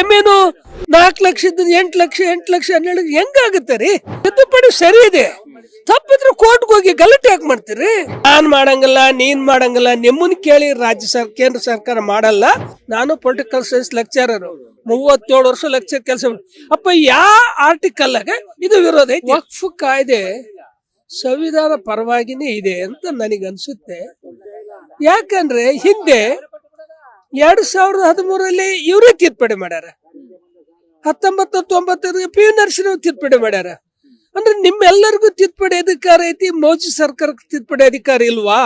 ಜಮೀನು ನಾಲ್ಕು ಲಕ್ಷ ಇದ್ದು ಎಂಟು ಲಕ್ಷ ಎಂಟು ಲಕ್ಷ ಹನ್ನೆರಡು ಹೆಂಗಾಗುತ್ತೆ ರೀ? ತಿದ್ದುಪಡಿ ಸರಿ ಇದೆ. ತಪ್ಪಿದ್ರೆ ಕೋರ್ಟ್ಗೆ ಹೋಗಿ ಗಲಾಟೆ ಯಾಕೆ ಮಾಡ್ತೀರಿ? ನಾನ್ ಮಾಡಂಗಿಲ್ಲ ನೀನ್ ಮಾಡಂಗಿಲ್ಲ ನಿಮ್ಮನ್ ಕೇಳಿ ರಾಜ್ಯ ಸರ್ ಕೇಂದ್ರ ಸರ್ಕಾರ ಮಾಡಲ್ಲ. ನಾನು ಪೊಲಿಟಿಕಲ್ ಸೈನ್ಸ್ ಲೆಕ್ಚರರ್ ಮೂವತ್ತೇಳು ವರ್ಷ ಲೆಕ್ಚರ್ ಕೆಲಸ ಅಪ್ಪ ಯಾ ಆರ್ಟಿಕಲ್ ಇದು ವಿರೋಧ ಐತಿ. ವಕ್ಫ್ ಕಾಯ್ದೆ ಸಂವಿಧಾನ ಪರವಾಗಿನೇ ಇದೆ ಅಂತ ನನಗೆ ಅನ್ಸುತ್ತೆ ಯಾಕಂದ್ರೆ ಹಿಂದೆ ಎರಡ್ ಸಾವಿರದ ಹದಿಮೂರಲ್ಲಿ ಇವರೇ ತಿದ್ದುಪಡಿ ಮಾಡ್ಯಾರ. ಹತ್ತೊಂಬತ್ತು ತೊಂಬತ್ತೈದು ಪಿ ಯು ನರಸಿಂಹ ತಿದ್ದುಪಡಿ ಮಾಡ್ಯಾರ. ಅಂದ್ರೆ ನಿಮ್ಮೆಲ್ಲರಿಗೂ ತಿದ್ದುಪಡಿ ಅಧಿಕಾರ ಐತಿ, ಮೋದಿ ಸರ್ಕಾರಕ್ಕೆ ತಿದ್ದುಪಡಿ ಅಧಿಕಾರ ಇಲ್ವಾ?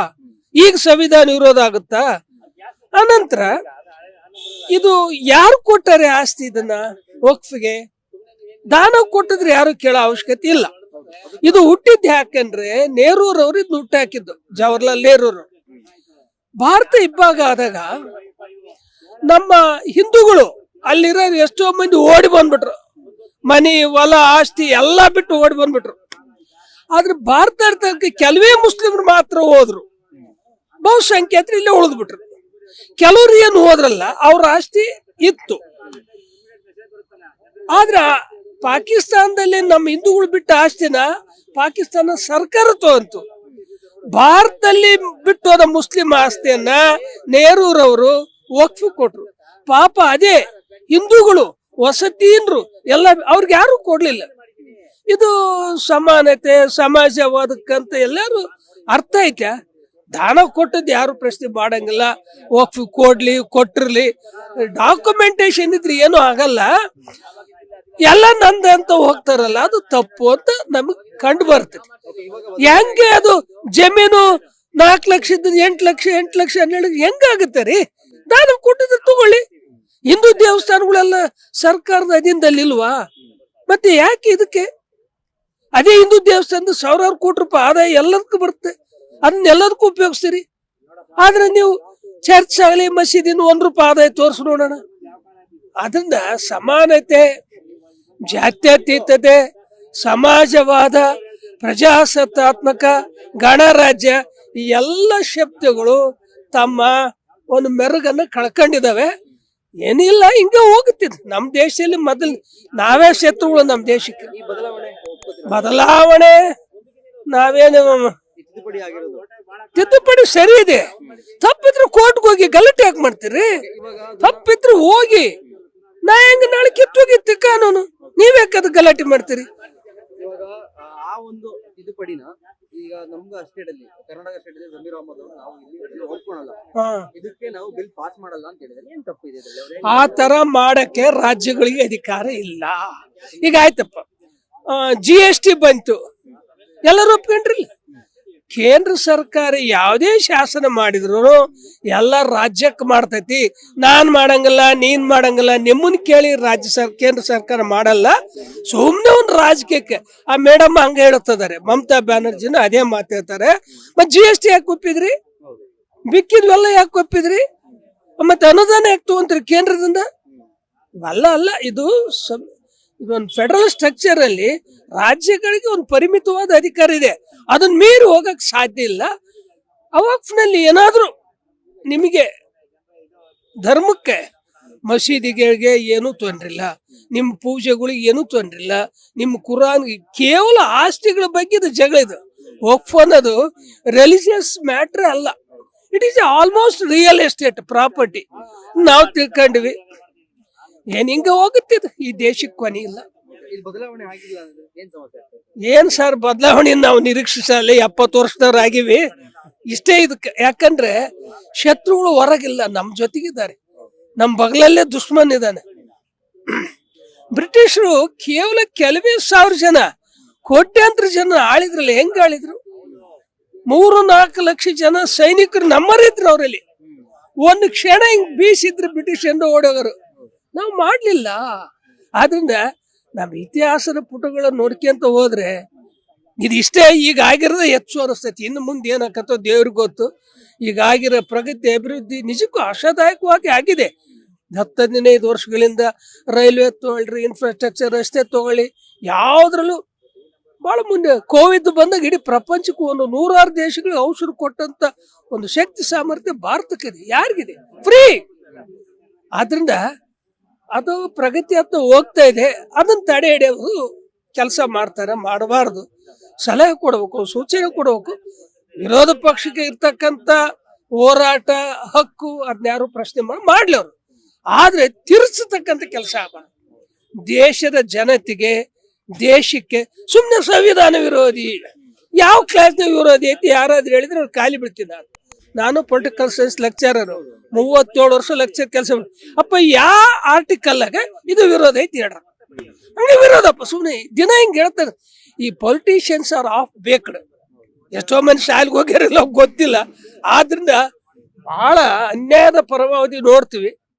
ಈಗ ಸಂವಿಧಾನ ವಿರೋಧ ಆಗುತ್ತಾ? ಅನಂತರ ಇದು ಯಾರು ಕೊಟ್ಟಾರೆ ಆಸ್ತಿ ಇದನ್ನ ವಕ್ಫ್ಗೆ? ದಾನ ಕೊಟ್ಟಿದ್ರೆ ಯಾರು ಕೇಳೋ ಅವಶ್ಯಕತೆ ಇಲ್ಲ. ಇದು ಹುಟ್ಟಿದ್ ಯಾಕಂದ್ರೆ ನೆಹರೂರವ್ರು ಇದನ್ನ ಹುಟ್ಟಿ ಹಾಕಿದ್ದು, ಜವಾಹರ್ಲಾಲ್ ನೆಹರೂರು. ಭಾರತ ಇಬ್ಬಾಗ ಆದಾಗ ನಮ್ಮ ಹಿಂದೂಗಳು ಅಲ್ಲಿರೋ ಎಷ್ಟೋ ಮಂದಿ ಓಡಿ ಬಂದ್ಬಿಟ್ರು. ಮನಿ, ಹೊಲ, ಆಸ್ತಿ ಎಲ್ಲ ಬಿಟ್ಟು ಓಡಿ ಬಂದ್ಬಿಟ್ರು. ಆದ್ರೆ ಭಾರತ ಕೆಲವೇ ಮುಸ್ಲಿಮ್ರು ಮಾತ್ರ ಹೋದ್ರು. ಬಹುಸಂಖ್ಯಾತರು ಇಲ್ಲೇ ಉಳಿದ್ಬಿಟ್ರು. ಕೆಲವ್ರು ಏನು ಹೋದ್ರಲ್ಲ, ಅವ್ರ ಆಸ್ತಿ ಇತ್ತು. ಆದ್ರ ಪಾಕಿಸ್ತಾನದಲ್ಲಿ ನಮ್ಮ ಹಿಂದೂಗಳು ಬಿಟ್ಟ ಆಸ್ತಿನ ಪಾಕಿಸ್ತಾನ ಸರ್ಕಾರ ತಗೊಂತು ಭಾರತದಲ್ಲಿ ಬಿಟ್ಟು ಹೋದ ಮುಸ್ಲಿಂ ಆಸ್ತಿಯನ್ನ ನೆಹರೂರವರು ವಕ್ಫ್ ಕೊಟ್ರು ಪಾಪ ಅದೇ ಹಿಂದೂಗಳು ವಸತೀನ್ರು ಎಲ್ಲ ಅವ್ರಿಗೆ ಯಾರು ಕೊಡ್ಲಿಲ್ಲ. ಇದು ಸಮಾನತೆ, ಸಮಾಜವಾದಕ್ಕಂತ ಎಲ್ಲರೂ ಅರ್ಥ ಐತೆ. ದಾನ ಕೊಟ್ಟದ್ದು ಯಾರು ಪ್ರಶ್ನೆ ಮಾಡಂಗಿಲ್ಲ. ವಕ್ಫ್ ಕೊಡ್ಲಿ, ಕೊಟ್ಟಿರ್ಲಿ. ಡಾಕ್ಯುಮೆಂಟೇಶನ್ ಇದ್ರೆ ಏನು ಆಗಲ್ಲ. ಎಲ್ಲ ನಂದ ಅಂತ ಹೋಗ್ತಾರಲ್ಲ, ಅದು ತಪ್ಪು ಅಂತ ನಮಗ್ ಕಂಡು ಬರ್ತದೆ. ಹೆಂಗೆ ಅದು ಜಮೀನು ನಾಲ್ಕು ಲಕ್ಷ ಎಂಟು ಲಕ್ಷ ಎಂಟು ಲಕ್ಷ ಹನ್ನೆರಡು ಹೆಂಗಾಗುತ್ತೆ ರೀ? ದಾನ ಕೊಟ್ಟಿದ್ರೆ ತಗೊಳ್ಳಿ. ಹಿಂದೂ ದೇವಸ್ಥಾನಗಳೆಲ್ಲ ಸರ್ಕಾರದ ಅಧೀನದಲ್ಲಿ ಇಲ್ವಾ ಮತ್ತೆ ಯಾಕೆ ಇದಕ್ಕೆ? ಅದೇ ಹಿಂದೂ ದೇವಸ್ಥಾನದ ಸಾವಿರಾರು ಕೋಟಿ ರೂಪಾಯಿ ಆದಾಯ ಎಲ್ಲದಕ್ಕೂ ಬರುತ್ತೆ. ಅದನ್ನೆಲ್ಲದಕ್ಕೂ ಉಪಯೋಗಿಸ್ತೀರಿ. ಆದ್ರೆ ನೀವು ಚರ್ಚ್ ಆಗಲಿ ಮಸೀದಿನ ಒಂದ್ ರೂಪಾಯಿ ಆದಾಯ ತೋರಿಸ್ ನೋಡೋಣ. ಅದರಿಂದ ಸಮಾನತೆ, ಜಾತ್ಯತೀತತೆ, ಸಮಾಜವಾದ, ಪ್ರಜಾಸತ್ತಾತ್ಮಕ, ಗಣರಾಜ್ಯ ಈ ಎಲ್ಲ ಶಬ್ದಗಳು ತಮ್ಮ ಒಂದು ಮೆರುಗನ್ನು ಕಳ್ಕೊಂಡಿದಾವೆ ಏನಿಲ್ಲ, ಹಿಂಗೆ ಹೋಗುತ್ತಿದ್ ನಮ್ಮ ದೇಶದಲ್ಲಿ ಮೊದಲು ನಾವೇ ಶತ್ರುಗಳು ನಮ್ಮ ದೇಶಕ್ಕೆ. ಬದಲಾವಣೆ, ನಾವೇನು ತಿದ್ದುಪಡಿ ಸರಿ ಇದೆ. ತಪ್ಪಿದ್ರೆ ಕೋರ್ಟ್ಗೆ ಹೋಗಿ ಗಲಾಟೆ ಯಾಕೆ ಮಾಡ್ತೀರಿ? ತಪ್ಪಿದ್ರೆ ಹೋಗಿ. ನಾ ಹೆಂಗ ನಾಳೆ ಕಿತ್ತೋಗಿತ್ತು ಕಾನೂನು? ನೀವ್ಯಾಕೆ ಅದು ಗಲಾಟೆ ಮಾಡ್ತೀರಿ? ಆ, ಒಂದು ತಿದ್ದುಪಡಿನ ಈಗ ನಮ್ಗ ಸ್ಟೇಟ್ ಅಲ್ಲಿ ಕರ್ನಾಟಕ ಸ್ಟೇಟ್ ಅಲ್ಲಿ ಜಮೀರ್ ಅಹಮದ್ ಅವರು ನಾವು ಇಲ್ಲಿ ಇದಕ್ಕೆ ನಾವು ಬಿಲ್ ಪಾಸ್ ಮಾಡಲ್ಲ ಅಂತ ಹೇಳಿದ್ರೆ ಏನ್ ತಪ್ಪು ಇದ್ರಲ್ಲಿ? ಆ ತರ ಮಾಡಕ್ಕೆ ರಾಜ್ಯಗಳಿಗೆ ಅಧಿಕಾರ ಇಲ್ಲ. ಈಗ ಆಯ್ತಪ್ಪ. ಜಿ ಎಸ್ ಟಿ ಬಂತು. ಎಲ್ಲರೂ ಒಪ್ಕೊಂಡ್ರಿಲ್ಲ ಕೇಂದ್ರ ಸರ್ಕಾರ ಯಾವುದೇ ಶಾಸನ ಮಾಡಿದ್ರು ಎಲ್ಲ ರಾಜ್ಯಕ್ಕೆ ಮಾಡ್ತೈತಿ. ನಾನು ಮಾಡಂಗಿಲ್ಲ, ನೀನ್ ಮಾಡಂಗಿಲ್ಲ, ನಿಮ್ಮನ್ ಕೇಳಿ ರಾಜ್ಯ ಸರ್, ಕೇಂದ್ರ ಸರ್ಕಾರ ಮಾಡಲ್ಲ. ಸುಮ್ಮನೆ ಒಂದು ರಾಜಕೀಯಕ್ಕೆ. ಆ ಮೇಡಮ್ ಹಂಗೆ ಹೇಳುತ್ತಿದ್ದಾರೆ, ಮಮತಾ ಬ್ಯಾನರ್ಜಿನ ಅದೇ ಮಾತು ಹೇಳ್ತಾರೆ. ಜಿ ಎಸ್ ಟಿ ಯಾಕೆ ಒಪ್ಪಿದ್ರಿ? ಬಿಕ್ಕಿದ್ವೆಲ್ಲ ಯಾಕೆ ಒಪ್ಪಿದ್ರಿ? ಮತ್ತೆ ಅನುದಾನ ಯಾಕೆ ತಗೊಂತೀರಿ ಕೇಂದ್ರದಿಂದ? ಅಲ್ಲ ಅಲ್ಲ, ಇದು ಇದೊಂದು ಫೆಡರಲ್ ಸ್ಟ್ರಕ್ಚರ್ ಅಲ್ಲಿ ರಾಜ್ಯಗಳಿಗೆ ಒಂದು ಪರಿಮಿತವಾದ ಅಧಿಕಾರ ಇದೆ. ಅದನ್ನ ಮೀರಿ ಹೋಗಕ್ ಸಾಧ್ಯ ಇಲ್ಲ. ನಲ್ಲಿ ಏನಾದರೂ ನಿಮಗೆ ಧರ್ಮಕ್ಕೆ ಮಸೀದಿಗಳಿಗೆ ಏನೂ ತೊಂದ್ರಿಲ್ಲ ನಿಮ್ಮ ಪೂಜೆಗಳಿಗೆ ಏನೂ ತೊಂದ್ರಿಲ್ಲ ನಿಮ್ಮ ಕುರಾನ್ ಕೇವಲ ಆಸ್ತಿಗಳ ಬಗ್ಗೆ ಇದು ಜಗಳ ಇದು. ವಕ್ಫ್ ಅನ್ನೋದು ರಿಲಿಜಿಯಸ್ ಮ್ಯಾಟ್ರ್ ಅಲ್ಲ. It is almost real estate property. ನಾವು ತಿಳ್ಕೊಂಡ್ವಿ. ಏನು ಹಿಂಗೆ ಹೋಗುತ್ತಿದ್ದು ಈ ದೇಶಕ್ಕೆ ಕೊನೆ ಇಲ್ಲ. ಏನ್ ಸಮಸ್ಯೆ ಸರ್ ಬದಲಾವಣೆ ನಾವು ನಿರೀಕ್ಷಿಸಲ್ಲ ಎಪ್ಪತ್ತು ವರ್ಷದವ್ರು ಇಷ್ಟೇ ಇದಕ್ಕೆ, ಯಾಕಂದ್ರೆ ಶತ್ರುಗಳು ಹೊರಗಿಲ್ಲ ನಮ್ಮ ಜೊತೆಗಿದ್ದಾರೆ. ನಮ್ಮ ಬಗಲಲ್ಲೇ ದುಶ್ಮನ್ ಇದ್ದಾನೆ ಬ್ರಿಟಿಷರು ಕೇವಲ ಕೆಲವೇ ಸಾವಿರ ಜನ, ಕೋಟ್ಯಾಂತರ ಜನ ಆಳಿದ್ರಲ್ಲ ಹೆಂಗ್ ಆಳಿದ್ರು? ಮೂರು ನಾಲ್ಕು ಲಕ್ಷ ಜನ ಸೈನಿಕರು ನಮ್ಮರಿದ್ರು ಅವರಲ್ಲಿ. ಒಂದು ಕ್ಷಣ ಹಿಂಗ್ ಬೀಸಿದ್ರು ಬ್ರಿಟಿಷ್ ಎಂದು ಓಡೋಗರು. ನಾವು ಮಾಡ್ಲಿಲ್ಲ. ಆದ್ರಿಂದ ನಮ್ಮ ಇತಿಹಾಸದ ಪುಟಗಳನ್ನ ನೋಡ್ಕೊಂತ ಹೋದ್ರೆ ಇದು ಇಷ್ಟೇ ಈಗ ಆಗಿರೋದೇ ಹೆಚ್ಚು ಅನಿಸ್ತೈತಿ. ಇನ್ನು ಮುಂದೆ ಏನಾಕತ್ತೋ ದೇವ್ರಿಗೆ ಗೊತ್ತು. ಈಗ ಆಗಿರೋ ಪ್ರಗತಿ, ಅಭಿವೃದ್ಧಿ ನಿಜಕ್ಕೂ ಆಶಾದಾಯಕವಾಗಿ ಆಗಿದೆ. ಹತ್ತು ಹದಿನೈದು ವರ್ಷಗಳಿಂದ ರೈಲ್ವೆ ತಗೊಳ್ರಿ ಇನ್ಫ್ರಾಸ್ಟ್ರಕ್ಚರ್ ರಸ್ತೆ ತಗೊಳ್ಳಿ, ಯಾವುದ್ರಲ್ಲೂ ಬಹಳ ಮುಂದೆ ಕೋವಿಡ್ ಬಂದಾಗ ಇಡೀ ಪ್ರಪಂಚಕ್ಕೂ ಒಂದು ನೂರಾರು ದೇಶಗಳಿಗೆ ಔಷಧ ಕೊಟ್ಟಂತ ಒಂದು ಶಕ್ತಿ ಸಾಮರ್ಥ್ಯ ಭಾರತಕ್ಕಿದೆ, ಯಾರಿಗಿದೆ? ಫ್ರೀ ಆದ್ರಿಂದ ಅದು ಪ್ರಗತಿ ಅಂತ ಹೋಗ್ತಾ ಇದೆ. ಅದನ್ನ ತಡೆ ಹಿಡಿಯೋದು ಕೆಲಸ ಮಾಡ್ತಾರೆ, ಮಾಡಬಾರ್ದು. ಸಲಹೆ ಕೊಡಬೇಕು, ಸೂಚನೆ ಕೊಡಬೇಕು. ವಿರೋಧ ಪಕ್ಷಕ್ಕೆ ಇರ್ತಕ್ಕಂಥ ಹೋರಾಟ, ಹಕ್ಕು ಅದನ್ಯಾರು ಪ್ರಶ್ನೆ ಮಾಡಿ ಮಾಡ್ಲಿ ಅವರು. ಆದ್ರೆ ತಿರ್ಸತಕ್ಕಂಥ ಕೆಲಸ ಆಗಬಾರ್ದು. ದೇಶದ ಜನತೆಗೆ, ದೇಶಕ್ಕೆ ಸುಮ್ಮನೆ ಸಂವಿಧಾನ ವಿರೋಧಿ. ಯಾವ ಕ್ಲಾಸ್ನ ವಿರೋಧಿ ಐತಿ? ಯಾರಾದ್ರೂ ಹೇಳಿದ್ರೆ ಅವ್ರು ಖಾಲಿ ಬಿಡ್ತೀನಿ ನಾನು. ನಾನು ಪೊಲಿಟಿಕಲ್ ಸೈನ್ಸ್ ಲೆಕ್ಚರರು ಮೂವತ್ತೇಳು ವರ್ಷ ಲೆಕ್ಚರ್ ಕೆಲಸ ಅಪ್ಪ ಯಾವ ಆರ್ಟಿಕಲ್ಗೆ ಇದು ವಿರೋಧ ಐತಿ ಹೇಳ್ರ. ಹಂಗೆ ವಿರೋಧಪ್ಪ ಸುಮ್ಮನೆ ದಿನ ಹಿಂಗೆ ಹೇಳ್ತಾರೆ. ಈ ಪೊಲಿಟಿಷಿಯನ್ಸ್ ಆರ್ ಆಫ್ ಬೇಕ್ಡ್ ಎಷ್ಟೋ ಮಂದಿ ಶಾಲೆಗೆ ಹೋಗ್ಯಾರಿಲ್ಲ ಗೊತ್ತಿಲ್ಲ. ಆದ್ರಿಂದ ಬಹಳ ಅನ್ಯಾಯದ ಪರಮಾವಧಿ ನೋಡ್ತೀವಿ.